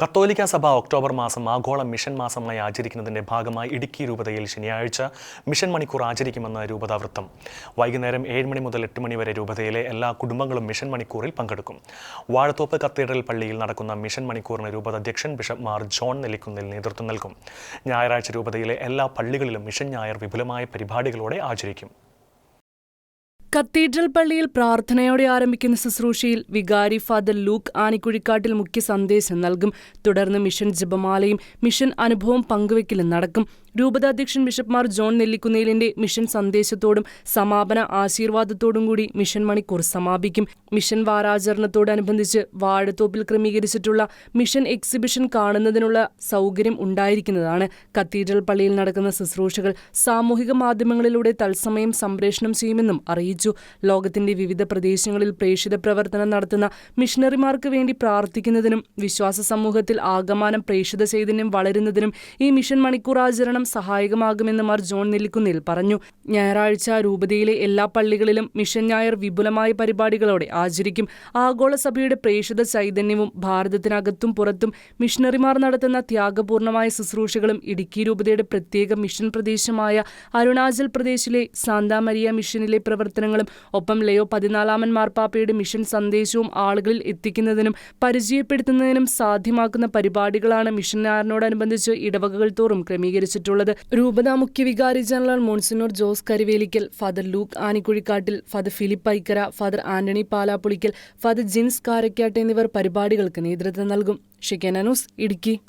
കത്തോലിക്ക സഭ ഒക്ടോബർ മാസം ആഗോള മിഷൻ മാസമായി ആചരിക്കുന്നതിന്റെ ഭാഗമായി ഇടുക്കി രൂപതയിൽ ശനിയാഴ്ച മിഷൻ മണിക്കൂർ ആചരിക്കുമെന്ന് രൂപതാ വൃത്തം വൈകുന്നേരം ഏഴ് മണി മുതൽ എട്ട് മണി വരെ രൂപതയിലെ എല്ലാ കുടുംബങ്ങളും മിഷൻ മണിക്കൂറിൽ പങ്കെടുക്കും. വാഴത്തോപ്പ് കത്തീഡ്രൽ പള്ളിയിൽ നടക്കുന്ന മിഷൻ മണിക്കൂറിന് രൂപത അധ്യക്ഷൻ ബിഷപ്പ് മാർ ജോൺ നെല്ലിക്കുന്നിൽ നേതൃത്വം നൽകും. ഞായറാഴ്ച രൂപതയിലെ എല്ലാ പള്ളികളിലും മിഷൻ ഞായർ വിപുലമായ പരിപാടികളോടെ ആചരിക്കും. കത്തീഡ്രൽ പള്ളിയിൽ പ്രാർത്ഥനയോടെ ആരംഭിക്കുന്ന ശുശ്രൂഷയിൽ വികാരി ഫാദർ ലൂക്ക് ആനിക്കുഴിക്കാട്ടിൽ മുഖ്യ സന്ദേശം നൽകും. തുടർന്ന് മിഷൻ ജപമാലയും മിഷൻ അനുഭവം പങ്കുവയ്ക്കലും നടക്കും. രൂപതാധ്യക്ഷൻ ബിഷപ്പ്മാർ ജോൺ നെല്ലിക്കുന്നേലിന്റെ മിഷൻ സന്ദേശത്തോടും സമാപന ആശീർവാദത്തോടും കൂടി മിഷൻ മണിക്കൂർ സമാപിക്കും. മിഷൻ വാരാചരണത്തോടനുബന്ധിച്ച് വാഴത്തോപ്പിൽ ക്രമീകരിച്ചിട്ടുള്ള മിഷൻ എക്സിബിഷൻ കാണുന്നതിനുള്ള സൗകര്യം ഉണ്ടായിരിക്കുന്നതാണ്. കത്തീഡ്രൽ പള്ളിയിൽ നടക്കുന്ന ശുശ്രൂഷകൾ സാമൂഹിക മാധ്യമങ്ങളിലൂടെ തത്സമയം സംപ്രേഷണം ചെയ്യുമെന്നും അറിയിച്ചു. ലോകത്തിന്റെ വിവിധ പ്രദേശങ്ങളിൽ പ്രേക്ഷിത പ്രവർത്തനം നടത്തുന്ന മിഷണറിമാർക്ക് വേണ്ടി പ്രാർത്ഥിക്കുന്നതിനും വിശ്വാസ സമൂഹത്തിൽ ആകമാനം പ്രേക്ഷിത ചൈതന്യം വളരുന്നതിനും ഈ മിഷൻ മണിക്കൂർ ആചരണം സഹായകമാകുമെന്ന് മാർ ജോൺ നെല്ലിക്കുന്നിൽ പറഞ്ഞു. ഞായറാഴ്ച രൂപതയിലെ എല്ലാ പള്ളികളിലും മിഷൻ ഞായർ വിപുലമായ പരിപാടികളോടെ ആചരിക്കും. ആഗോള സഭയുടെ പ്രേക്ഷിത ചൈതന്യവും ഭാരതത്തിനകത്തും പുറത്തും മിഷണറിമാർ നടത്തുന്ന ത്യാഗപൂർണമായ ശുശ്രൂഷകളും ഇടുക്കി രൂപതയുടെ പ്രത്യേക മിഷൻ പ്രദേശമായ അരുണാചൽ പ്രദേശിലെ സാന്താമരിയ മിഷനിലെ പ്രവർത്തനങ്ങളും ഒപ്പം ലയോ പതിനാലാമൻ മാർപ്പാപ്പയുടെ മിഷൻ സന്ദേശവും ആളുകളിൽ എത്തിക്കുന്നതിനും പരിചയപ്പെടുത്തുന്നതിനും സാധ്യമാക്കുന്ന പരിപാടികളാണ് മിഷൻ ഞായറിനോടനുബന്ധിച്ച് ഇടവകകൾ തോറും ക്രമീകരിച്ചിട്ടുള്ളത്. രൂപത മുഖ്യ വികാരി general Monsignor Jose Karivelikkal father Luke Anikkuzhikkattil father Philip Aikkara father Antony Palappulikkal father Jins Karakkattu എന്നിവർ പരിപാടികൾക്ക് നേതൃത്വം നൽകും. ഷിക്കന ഇടുക്കി.